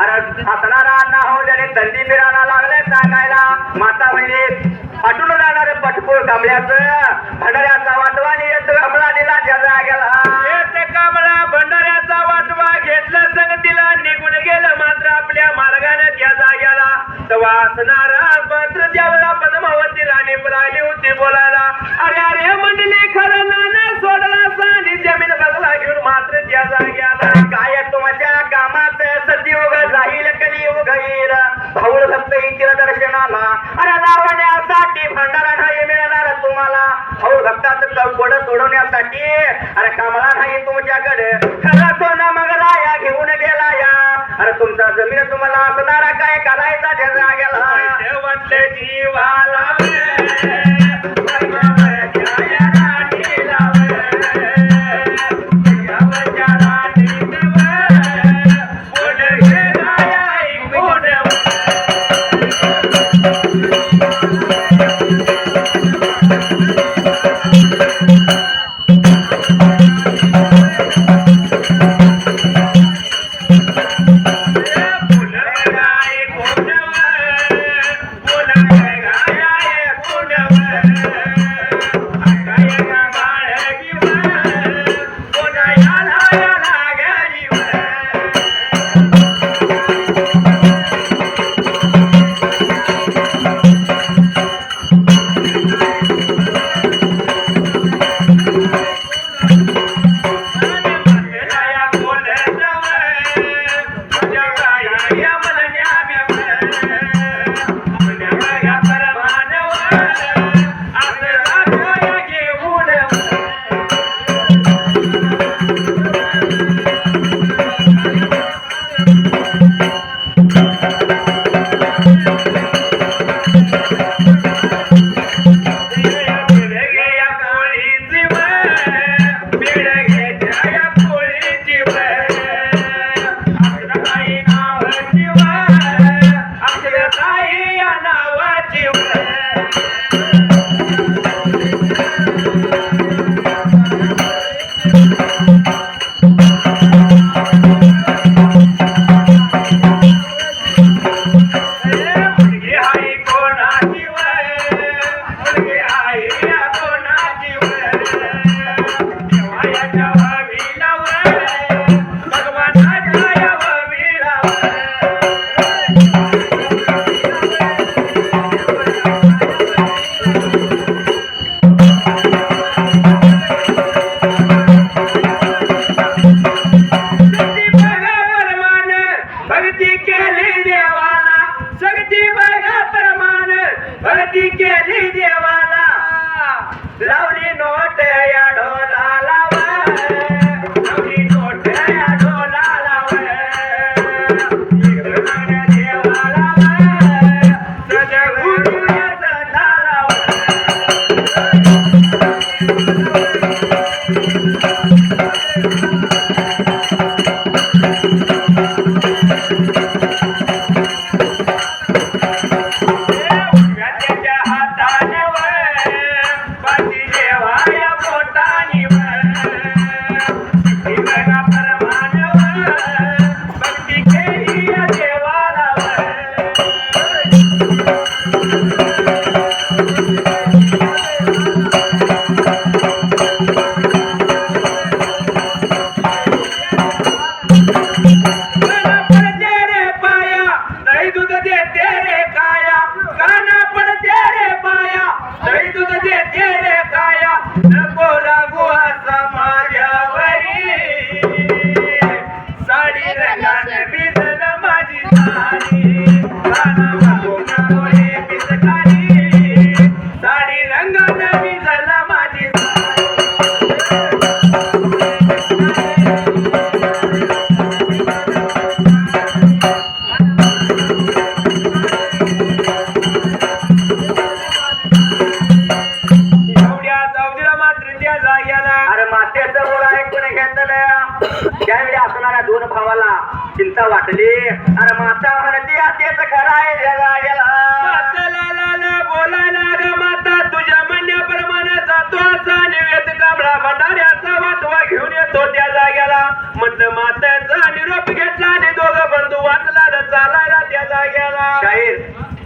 असणारा अण्णा हो ज्याने थंडी मिळायला लागले सांगायला. माता म्हणजे आटून जाणार पटपूर कमल्याचं. भंडाऱ्याचा वाटवा आणि कमळा दिला ज्या जागेला कमळा भंडाऱ्याचा वाटवा. घेतला संगतीला निघून गेलं मात्र आपल्या मार्गाने त्या जाग्याला वासणारा पात्र त्यावेळेला पद्मावती राणी बोलायली होती बोला साठी अरे कामाला नाही तुमच्याकडे. खरा ना मग राया घेऊन गेला या अरे तुमचा जमीन तुम्हाला असणारा काय करायचा ठेवा गेला? वाटले जीवाला.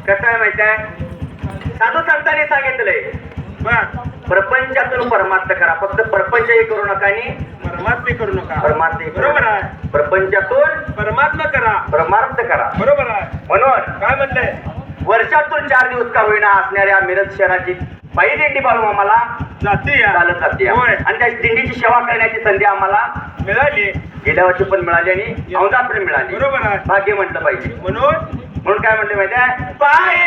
कसं आहे माहीत आहे? साधू संतांनी सांगितलंय. प्रपंचातून परमार्थ करा. फक्त प्रपंचही करू नका आणि परमात्मे करू नका. परमार्थ बरोबर आहे. प्रपंचातून परमात्मा करा. परमार्थ करा. बरोबर आहे. म्हणून काय म्हणलंय? वर्षातून चार दिवस का होईना असणाऱ्या मिरज शहराची बाई दिंडी बाळू आम्हाला जाती चालत जाते आणि त्या दिंडीची सेवा करण्याची संधी आम्हाला मिळाली गेल्या वर्षी पण मिळाली आणि औंधा पण मिळाली. बरोबर आहे. भाग्य म्हटलं पाहिजे. म्हणून म्हणून काय म्हटलं माहिती आहे पायी